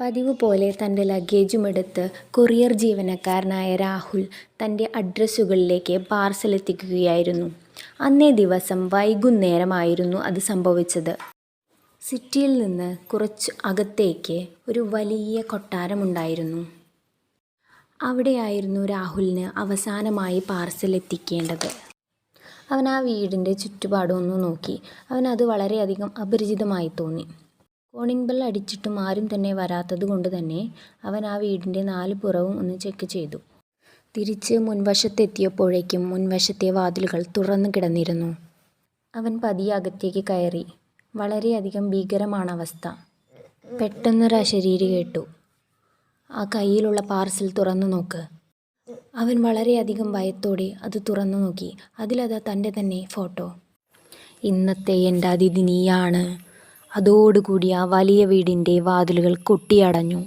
പതിവ് പോലെ തന്റെ ലഗേജുമെടുത്ത് കൊറിയർ ജീവനക്കാരനായ രാഹുൽ തന്റെ അഡ്രസ്സുകളിലേക്ക് പാർസൽ എത്തിക്കുകയായിരുന്നു. അന്നേ ദിവസം വൈകുന്നേരമായിരുന്നു അത് സംഭവിച്ചത്. സിറ്റിയിൽ നിന്ന് കുറച്ച് അകത്തേക്ക് ഒരു വലിയ കൊട്ടാരമുണ്ടായിരുന്നു. അവിടെയായിരുന്നു രാഹുലിന് അവസാനമായി പാർസൽ എത്തിക്കേണ്ടത്. അവൻ ആ വീടിന്റെ ചുറ്റുപാടും ഒന്ന് നോക്കി. അവനത് വളരെയധികം അപരിചിതമായി തോന്നി. കോളിംഗ് ബെൽ അടിച്ചിട്ടും ആരും തന്നെ വരാത്തത് കൊണ്ട് തന്നെ അവൻ ആ വീടിന്റെ നാല് പുറവും ഒന്ന് ചെക്ക് ചെയ്തു. തിരിച്ച് മുൻവശത്തെത്തിയപ്പോഴേക്കും മുൻവശത്തെ വാതിലുകൾ തുറന്നു കിടന്നിരുന്നു. അവൻ പതിയെ അകത്തേക്ക് കയറി. വളരെയധികം ഭീകരമാണ് അവസ്ഥ പെട്ടെന്നൊരു അശരീരി കേട്ടു. "ആ കയ്യിലുള്ള പാർസൽ തുറന്നു നോക്ക്. " അവൻ വളരെയധികം ഭയത്തോടെ അത് തുറന്നു നോക്കി. അതിലതാ തന്റെ തന്നെ ഫോട്ടോ. "ഇന്നത്തെ എന്റെ അതിഥി നീയാണ്. " അതോടുകൂടി ആ വലിയ വീടിന്റെ വാതിലുകൾ കൊട്ടിയടഞ്ഞു.